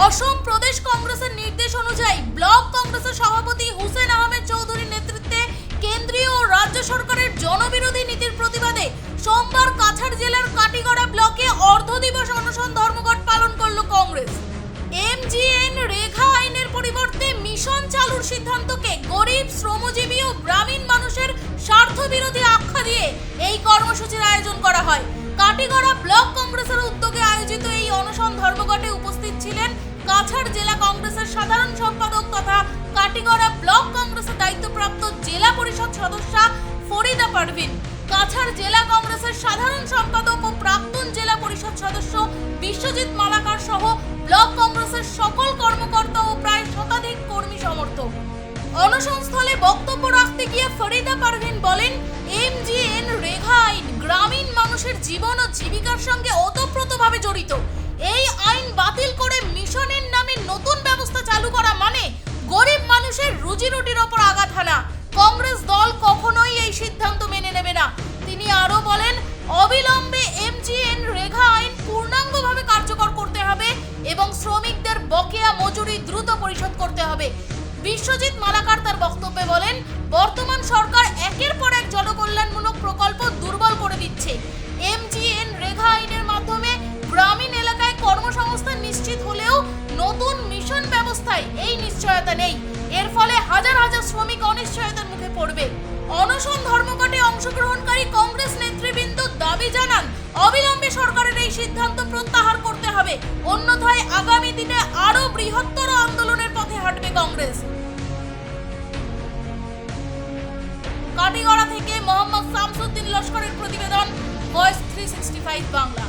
অসম প্রদেশ কংগ্রেসের নির্দেশ অনুযায়ী ব্লক কংগ্রেসের সভাপতি হুসেন আহমেদ চৌধুরীর নেতৃত্বে কেন্দ্রীয় ও রাজ্য সরকারের জনবিরোধী নীতির প্রতিবাদে সোমবার কাছাড় জেলার কাটিগড়া ব্লকে অর্ধ দিবস অনশন ধর্মঘট পালন করল কংগ্রেস। এমজিএন রেখা আইনের পরিবর্তে মিশন চালুর সিদ্ধান্তকে গরিব, শ্রমজীবী ও গ্রামীণ মানুষের স্বার্থ বিরোধী আখ্যা দিয়ে এই কর্মসূচির আয়োজন করা হয়। কাটিগড়া ব্লক কংগ্রেসের উদ্যোগে আয়োজিত এই অনশন ধর্মঘটে উপস্থিত ছিলেন কাছাড় জেলা কংগ্রেসের সাধারণ সম্পাদক তথা কাটিগড়া ব্লক কংগ্রেসের দায়িত্বপ্রাপ্ত জেলা পরিষদ সদস্যা ফরিদা পারভিন। কাছাড় জেলা কংগ্রেসের সাধারণ সম্পাদক ও প্রাক্তন জেলা পরিষদ সদস্য বিশ্বজিৎ মালাকার সহ ব্লক কংগ্রেসের সকল কর্মকর্তা ও প্রায় শতাধিক কর্মী সমর্থক। অনশনস্থলে বক্তব্য রাখতে গিয়ে ফরিদা পারভিন বলেন এমজিএন রেখা আইন গ্রামীণ মানুষের জীবন ও জীবিকার সঙ্গে ওতপ্রোতভাবে জড়িত। এই আইন বাতিল রুজি রুটির ওপর আঘাত হানা। কংগ্রেস দল কখনোই এই সিদ্ধান্ত মেনে নেবে না। তিনি আরও বলেন, অবিলম্বে এমজিএন রেখা আইন পূর্ণাঙ্গভাবে কার্যকর করতে হবে এবং শ্রমিকদের বকেয়া মজুরি দ্রুত পরিশোধ করতে হবে। বিশ্বজিৎ মালাকার তার বক্তব্যে বলেন, বর্তমান সরকার একের পর এক জনকল্যাণমূলক প্রকল্প দুর্বল করে দিচ্ছে। এমজিএন রেখা আইনের মাধ্যমে গ্রামীণ এলাকায় কর্মসংস্থান নিশ্চিত হলেও নতুন মিশন ব্যবস্থায় এই নিশ্চয়তা নেই। হাজার হাজার শ্রমিক অনিশ্চয়তার মুখে পড়বে। অনশন ধর্মঘটে অংশগ্রহণকারী কংগ্রেস নেতৃবৃন্দ দাবি জানান, অবিলম্বে সরকারের এই সিদ্ধান্ত প্রত্যাহার করতে হবে। অন্যথায় আগামী দিনে আরও বৃহত্তর আন্দোলনের পথে হাঁটবে কংগ্রেস। কাটিগড়া থেকে মোহাম্মদ শামসুদ্দিন লস্করের প্রতিবেদন ভয়েস থ্রি বাংলা।